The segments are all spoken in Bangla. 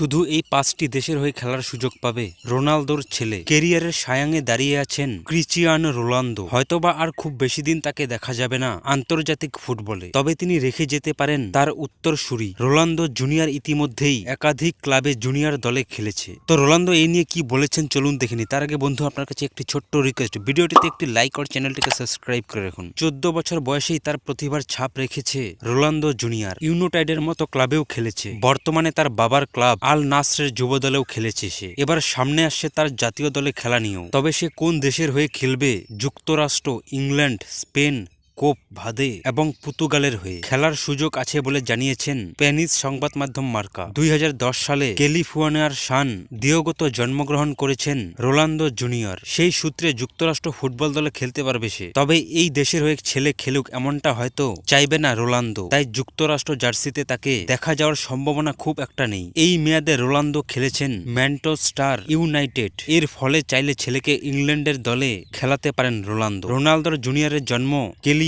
শুধু এই পাঁচটি দেশের হয়ে খেলার সুযোগ পাবে। রোনালদোর ছেলে কেরিয়ারের সায়াঙে দাঁড়িয়ে আছেন ক্রিচিয়ানো রোনালদো। হয়তোবা আর খুব বেশি দিন তাকে দেখা যাবে না আন্তর্জাতিক ফুটবলে। তবে তিনি রেখে যেতে পারেন তার উত্তরসূরি। রোনালদো জুনিয়র ইতিমধ্যেই একাধিক ক্লাবে জুনিয়র দলে খেলেছে। তো রোনালদো, এই নিয়ে কি বলেছেন? চলুন দেখেনি তার আগে বন্ধু, আপনার কাছে একটি ছোট্ট রিকোয়েস্ট ভিডিওটিতে একটি লাইক আর চ্যানেলটিকে সাবস্ক্রাইব করে রাখুন। চোদ্দ বছর বয়সেই তার প্রতিভার ছাপ রেখেছে রোনালদো জুনিয়র। ইউনাইটেডের মতো ক্লাবেও খেলেছে। বর্তমানে তার বাবার ক্লাব আল নাসরের যুব দলেও খেলেছে সে। এবার সামনে আসছে তার জাতীয় দলে খেলা নিয়েও। তবে সে কোন দেশের হয়ে খেলবে? যুক্তরাষ্ট্র, ইংল্যান্ড, স্পেন? কোপ ভাদে এবং পর্তুগালের হয়ে। খেলার সুযোগ আছে বলে জানিয়েছেন স্প্যানিশ সংবাদ মাধ্যম মার্কা। দুই হাজার দশ সালে ক্যালিফোর্নিয়ার সান দিয়োগত জন্মগ্রহণ করেছেন রোনালদো জুনিয়র। সেই সূত্রে যুক্তরাষ্ট্র ফুটবল দলে খেলতে পারবে সে। তবে এই দেশের হয়ে ছেলে খেলুক এমনটা হয়তো চাইবে না রোনালদো। তাই যুক্তরাষ্ট্র জার্সিতে তাকে দেখা যাওয়ার সম্ভাবনা খুব একটা নেই। এই মেয়াদে রোনালদো খেলেছেন ম্যান্টোস্টার ইউনাইটেড। এর ফলে চাইলে ছেলেকে ইংল্যান্ডের দলে খেলাতে পারেন রোনালদো। রোনালদোর জুনিয়রের জন্ম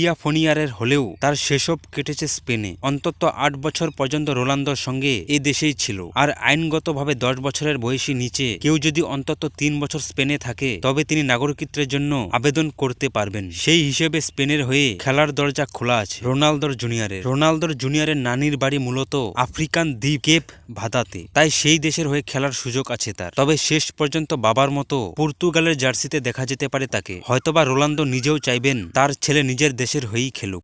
কেলিয়াফোনিয়ারের হলেও তার সেসব কেটেছে স্পেনে। অন্তত আট বছর পর্যন্ত রোনালদোর সঙ্গে এ দেশেই ছিল। আর আইনগতভাবে দশ বছরের বয়সী নিচে কেউ যদি অন্তত তিন বছর স্পেনে থাকে, তবে তিনি নাগরিকত্বের জন্য আবেদন করতে পারবেন। সেই হিসেবে স্পেনের হয়ে খেলার দরজা খোলা আছে রোনালদোর জুনিয়রের। রোনালদোর জুনিয়রের নানির বাড়ি মূলত আফ্রিকান দ্বীপ কেপ ভাদাতে। তাই সেই দেশের হয়ে খেলার সুযোগ আছে তার। তবে শেষ পর্যন্ত বাবার মতো পর্তুগালের জার্সিতে দেখা যেতে পারে তাকে। হয়তোবা রোনালদো নিজেও চাইবেন তার ছেলে নিজের দেশের হয়েই খেলুক।